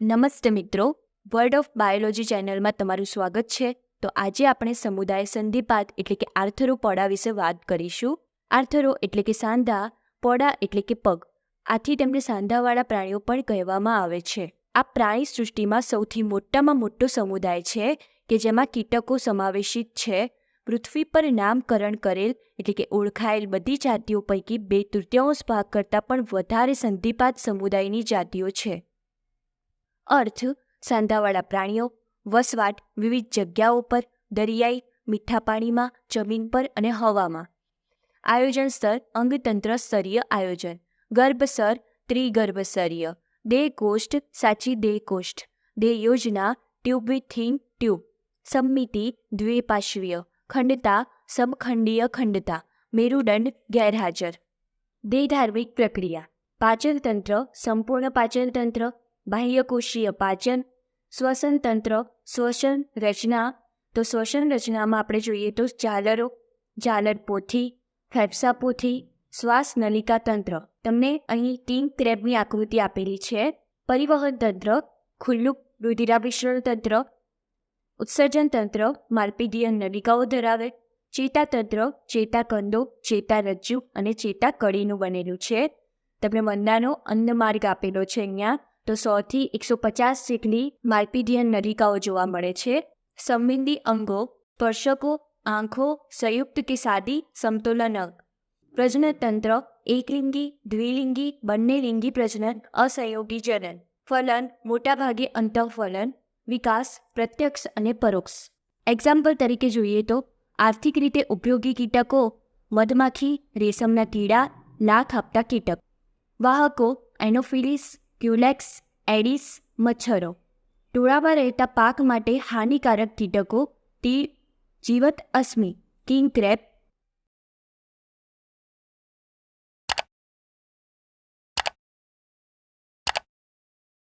નમસ્તે મિત્રો. Word of biology ચેનલમાં તમારું સ્વાગત છે. તો આજે આપણે સમુદાય સંધિપાત એટલે કે આર્થરોપોડા વિશે વાત કરીશું. આર્થરો એટલે કે સાંધા પોડા એટલે કે પગ. આથી તેમને સાંધાવાળા પ્રાણીઓ પણ કહેવામાં આવે છે. આ પ્રાણી સૃષ્ટિમાં સૌથી મોટામાં મોટો સમુદાય છે કે જેમાં કીટકો સમાવેશિત છે. પૃથ્વી પર નામકરણ કરેલ એટલે કે ઓળખાયેલ બધી જાતિઓ પૈકી બે તૃતીયાંશ ભાગ કરતાં પણ વધારે સંધિપાત સમુદાયની જાતિઓ છે. અર્થ, સાંધાવાળા પ્રાણીઓ, વસવાટ, વિવિધ જગ્યાઓ પર, દરિયાઈ, મીઠા પાણીમાં, જમીન પર અને હવામાં. આયોજન સ્તર અંગતંત્ર સ્તરીય આયોજન. ગર્ભસર ત્રિગર્ભસ્તરીય દેહ કોષ્ઠ, સાચી દેહ કોષ્ઠ. દેહ યોજના, ટ્યુબ થીન ટ્યુબ. સંમિતિ, દ્વિપાશ્વીય. ખંડતા, સમખંડીય ખંડતા. મેરુદંડ, ગેરહાજર. દેહ ધાર્મિક પ્રક્રિયા. પાચનતંત્ર, સંપૂર્ણ પાચન તંત્ર બાહ્યકોષીય પાચન, શ્વસન તંત્ર, શ્વસન રચના. તો શ્વસન રચનામાં આપણે જોઈએ તો ઝાલરો ઝાલર પોથી ફેફસા પોથી શ્વાસ નલિકા તંત્ર. તમને અહીં ટીમ ક્રેબની આકૃતિ આપેલી છે. પરિવહન તંત્ર ખુલ્લું રુધિરાભિસરણ તંત્ર. ઉત્સર્જન તંત્ર માર્પિડીય નલિકાઓ ધરાવે. ચેતાતંત્ર ચેતાકંદો ચેતારજ્જુ અને ચેતાકડીનું બનેલું છે. તમને મંદાનો અન્નમાર્ગ આપેલો છે અહીંયા. તો સોથી એકસો પચાસ જેટલી માર્પિડિયન નલિકાઓ જોવા મળે છે. સંબંધી અંગો, સ્પર્શકો, આંખો, સંયુક્ત કે સાદી સમતોલન અંગ. પ્રજનનતંત્ર, એકલિંગી, દ્વિલિંગી, બંને લિંગી પ્રજનન અસહયોગી જનન. ફલન, મોટાભાગે અંતઃફલન, વિકાસ, પ્રત્યક્ષ અને પરોક્ષ. એક્ઝામ્પલ તરીકે જોઈએ તો, આર્થિક રીતે ઉપયોગી કીટકો, મધમાખી, રેશમના કીડા લાખ આપતા કીટક. વાહકો, એનોફિલિસ ક્યુલેક્સ એડિસ મચ્છરો. ટોળામાં રહેતા પાક માટે હાનિકારક કીટકો ટી જીવત અશ્મિ કિંગ ક્રેપ